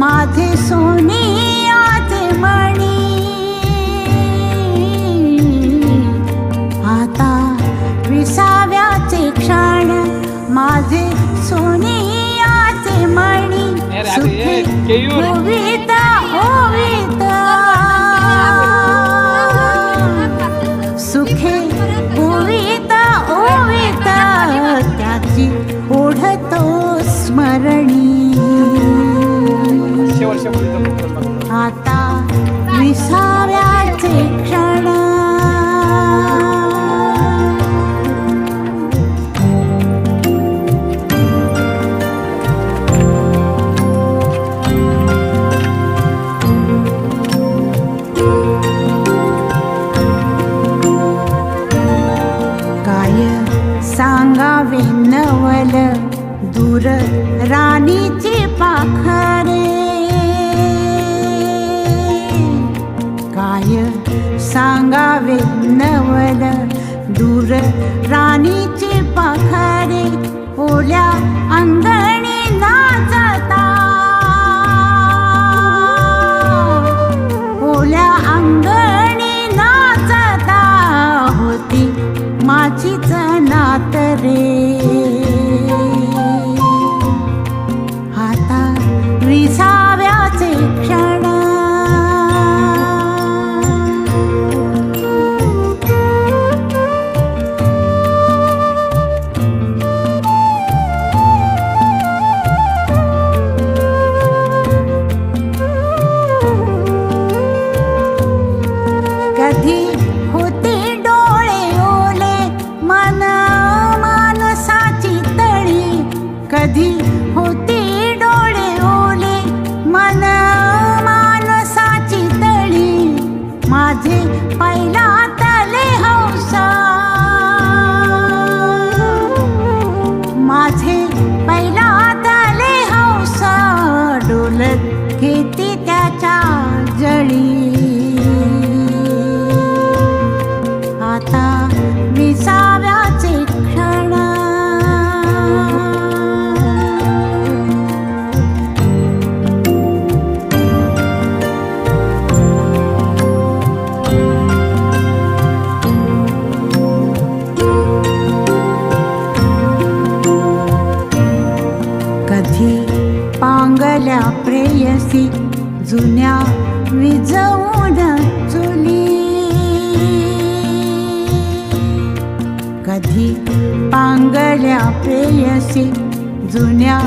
माझे सोने आते मणी. आता विसाव्याचे क्षण माझे सोनी आते मणी. सुखी होविता होवी सांगावे नवल दूर राणीचे पाखरे. काय सांगावे नवल दूर राणीचे पाखरे. ओल्या अंगणी नाचता. ओल्या अंगणी नाचता. होती माझीच कधी होते डोळे ओले? मन मानसाची तळी. माझे पहिला विजवून चुली. कधी पांगड्या पेयसी जुन्या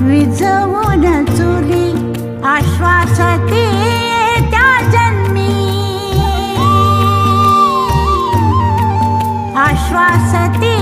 विजवून चुली. आश्वासती त्या जन्मी. आश्वासती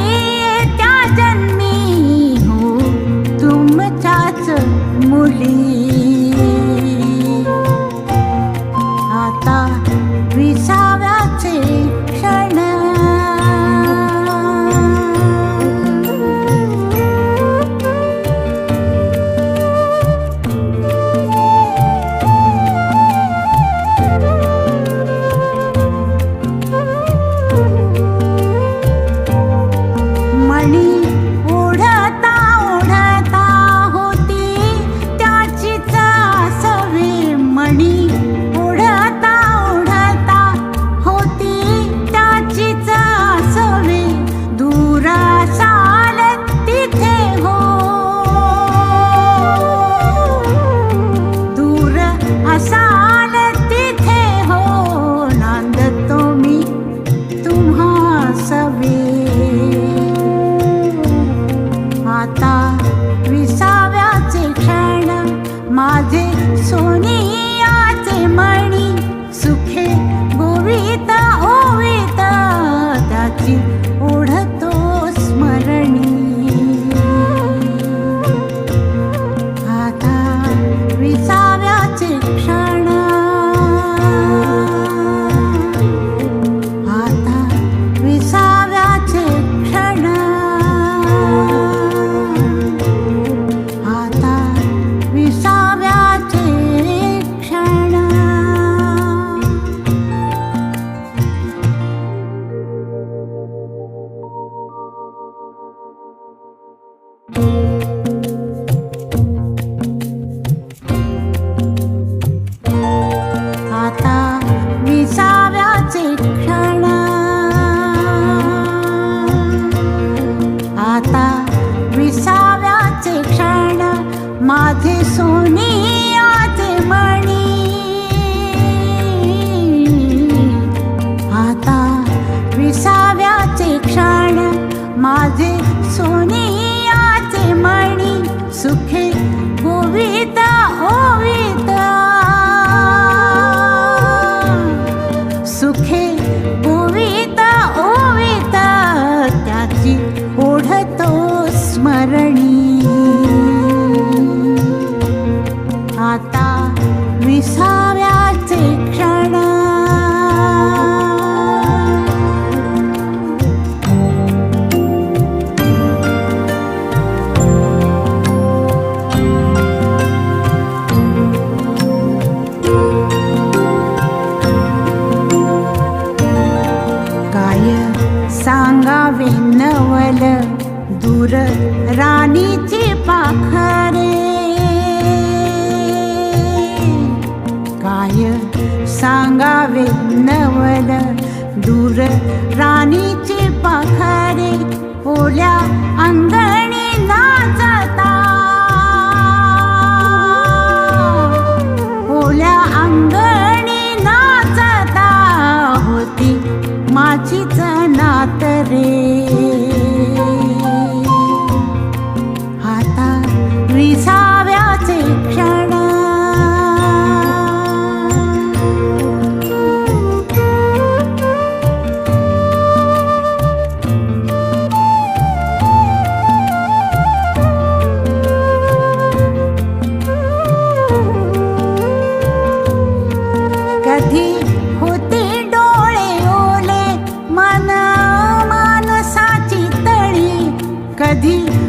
माझे सोनियाचे मणी सुखे सांगावे नवल दूर राणीचे पाखरे. काय सांगावे नवल दूर राणीचे पाखरे. ओल्या अंगणी ना 定